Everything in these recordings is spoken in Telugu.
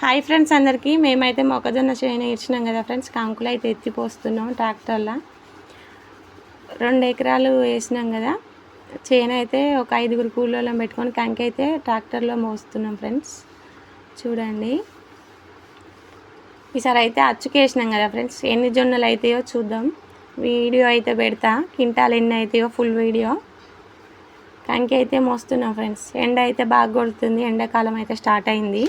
హాయ్ ఫ్రెండ్స్ అందరికీ. మేమైతే మొక్కజొన్న చేను ఇచ్చినాం కదా ఫ్రెండ్స్. కంకులు అయితే ఎత్తిపోస్తున్నాం ట్రాక్టర్లో. రెండు ఎకరాలు వేసినాం కదా. చేను అయితే ఒక ఐదుగురు కూలోళ్ళం పెట్టుకొని కంకి అయితే ట్రాక్టర్లో మోస్తున్నాం ఫ్రెండ్స్. చూడండి. ఈసారి అయితే అచ్చుకేసినాం కదా ఫ్రెండ్స్. ఎన్ని జొన్నలు అవుతాయో చూద్దాం. వీడియో అయితే పెడతా. కింటాలు ఎన్ని అవుతాయో ఫుల్ వీడియో. కంకి అయితే మోస్తున్నాం ఫ్రెండ్స్. ఎండ అయితే బాగా కొడుతుంది. ఎండాకాలం అయితే స్టార్ట్ అయింది.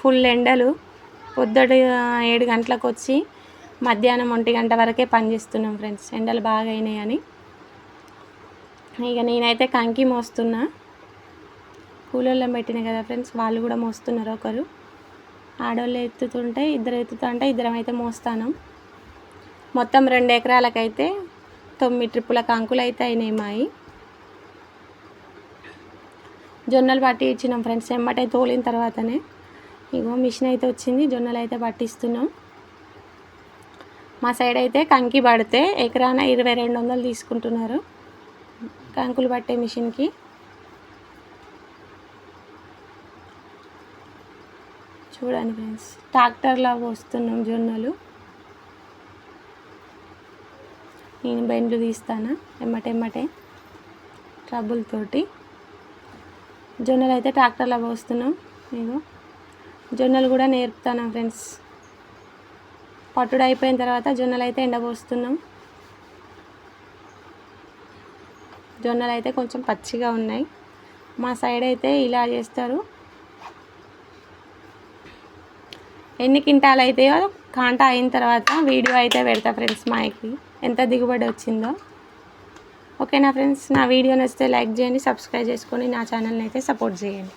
ఫుల్ ఎండలు. పొద్దుట ఏడు గంటలకు వచ్చి మధ్యాహ్నం ఒంటి గంట వరకే పని చేస్తున్నాం ఫ్రెండ్స్. ఎండలు బాగా అయినాయి అని ఇక నేనైతే కంకి మోస్తున్నా. కూలోళ్ళం పెట్టిన కదా ఫ్రెండ్స్ వాళ్ళు కూడా మోస్తున్నారు ఒకరు. ఆడవాళ్ళు ఎత్తుతుంటే ఇద్దరు ఎత్తుతుంటే ఇద్దరం అయితే మోస్తాను. మొత్తం రెండు ఎకరాలకైతే తొమ్మిది ట్రిప్పుల కంకులు అయితే అయినాయి మాయి. జొన్నలు పట్టి ఇచ్చినాం ఫ్రెండ్స్ ఎమ్మటే తోలిన తర్వాతనే. ఇగో మిషన్ అయితే వచ్చింది జొన్నలు అయితే పట్టిస్తున్నాం. మా సైడ్ అయితే కంకి పడితే ఎకరాన ఇరవై రెండు వందలు తీసుకుంటున్నారు. కంకులు పట్టే మిషన్కి. చూడండి ఫ్రెండ్స్ ట్రాక్టర్లో వస్తున్నాం జొన్నలు. నేను బెండ్లు తీస్తాను ఎమ్మటెమ్మటే ట్రబుల్ తోటి. జొన్నలు అయితే ట్రాక్టర్లో పోస్తున్నాం నేను జొన్నలు కూడా నేర్పుతాను ఫ్రెండ్స్. పట్టుడు అయిపోయిన తర్వాత జొన్నలు అయితే ఎండబోస్తున్నాం. జొన్నలు అయితే కొంచెం పచ్చిగా ఉన్నాయి. మా సైడ్ అయితే ఇలా చేస్తారు. ఎన్ని కింటాలు అయితాయో కాంట అయిన తర్వాత వీడియో అయితే పెడతా ఫ్రెండ్స్ మాకి. ఎంత దిగుబడి వచ్చిందో. ఓకేనా ఫ్రెండ్స్? నా వీడియో నచ్చితే లైక్ చేయండి సబ్స్క్రైబ్ చేసుకొని నా ఛానల్ని అయితే సపోర్ట్ చేయండి.